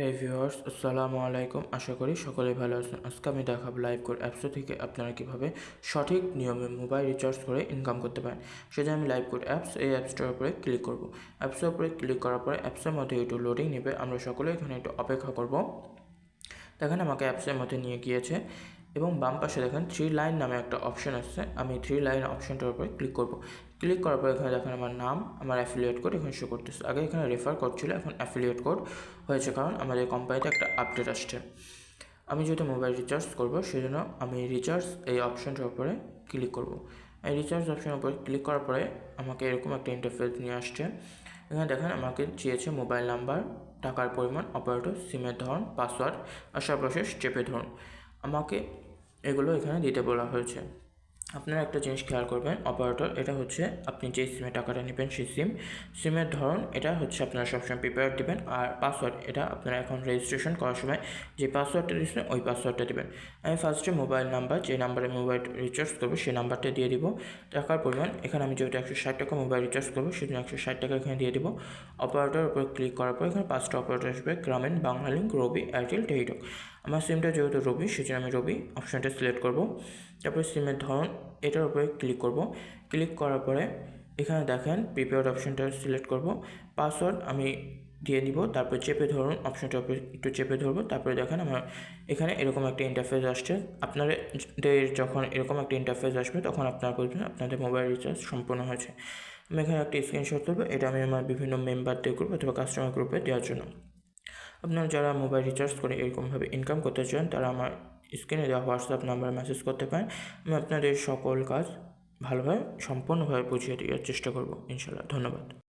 হে viewers আসসালামু আলাইকুম আশা করি সকলে ভালো আছেন। আজকে আমি দেখাবো লাইভ কোড অ্যাপসও থেকে আপনারা কীভাবে সঠিক নিয়মে মোবাইল রিচার্জ করে ইনকাম করতে পারেন। সেটা আমি লাইভ কোড অ্যাপস এই অ্যাপসটার উপরে ক্লিক করব। অ্যাপসের উপরে ক্লিক করার পরে অ্যাপসের মধ্যে একটু লোডিং নেবে। আমরা সকলে এখানে একটু অপেক্ষা করব। দেখেন আমাকে অ্যাপসের মধ্যে নিয়ে গিয়েছে। এবং বাম পাশে দেখেন থ্রি লাইন নামে একটা অপশন আসছে। আমি থ্রি লাইন অপশনটার উপরে ক্লিক করব। ক্লিক করার পর এখানে দেখেন আমার নাম, আমার অ্যাফিলিয়েট কোড এখানে শো করতেছে। আগে এখানে রেফার কোড ছিল, এখন অ্যাফিলিয়েট কোড হয়েছে কারণ আমাদের কোম্পানিতে একটা আপডেট আসছে। আমি যেহেতু মোবাইল রিচার্জ করব, সেজন্য আমি রিচার্জ এই অপশনটার উপরে ক্লিক করব। এই রিচার্জ অপশনের উপরে ক্লিক করার পরে আমাকে এরকম একটা ইন্টারফেস নিয়ে আসছে। এখানে দেখেন আমাকে চেয়েছে মোবাইল নাম্বার টাকার পরিমাণ অপারেটর সিমের ধরন পাসওয়ার্ড আর প্রসেস চেপে ধরুন। আমাকে এগুলো এখানে দিতে বলা হয়েছে। আপনারা একটা জিনিস খেয়াল করবেন অপারেটর এটা হচ্ছে আপনি যে সিমে টাকাটা নেবেন সেই সিম সিমের ধরন, এটা হচ্ছে আপনারা সবসময় প্রিপেয়ার দেবেন আর পাসওয়ার্ড এটা আপনারা এখন রেজিস্ট্রেশন করার সময় যে পাসওয়ার্ডটা দিচ্ছেন ওই পাসওয়ার্ডটা দেবেন। আমি ফার্স্টে মোবাইল নাম্বার যে নাম্বারে মোবাইল রিচার্জ করব, সেই নাম্বারটা দিয়ে দিব। টাকার পরিমাণ, এখানে আমি যেহেতু একশো ষাট টাকা মোবাইল রিচার্জ করব সেজন্য একশো ষাট টাকা এখানে দিয়ে দিব। অপারেটর উপর ক্লিক করার পর, এখানে পাঁচটা অপারেটর আসবে গ্রামীণ বাংলালিঙ্ক রবি এয়ারটেল টেলিটক আমার সিমটা যেহেতু রবি সেজন্য আমি রবি অপশানটা সিলেক্ট করব। তারপরে সিমের ধরন, এটার উপরে ক্লিক করব। ক্লিক করার পরে এখানে দেখেন প্রিপেয়ার অপশানটা সিলেক্ট করব। পাসওয়ার্ড আমি দিয়ে দিব, তারপর চেপে ধরুন অপশানটার উপরে একটু চেপে ধরবো, তারপরে দেখেন আমার এখানে এরকম একটা ইন্টারফেস আসছে। আপনাদের যখন এরকম একটা ইন্টারফেস আসবে, তখন আপনারা বুঝবেন আপনাদের মোবাইল রিচার্জ সম্পূর্ণ হয়েছে। আমি এখানে একটা স্ক্রিনশট তুলবো, এটা আমি আমার বিভিন্ন মেম্বারদের গ্রুপ অথবা কাস্টমার গ্রুপে দেওয়ার জন্য। আপনারা যারা মোবাইল রিচার্জ করে এরকমভাবে ইনকাম করতে চান, তারা আমার স্ক্রিনে দেওয়া হোয়াটসঅ্যাপ নাম্বারে মেসেজ করতে পারেন। আমি আপনাদের সকল কাজ ভালোভাবে, সম্পূর্ণভাবে বুঝিয়ে দেওয়ার চেষ্টা করব, ইনশাল্লাহ। ধন্যবাদ।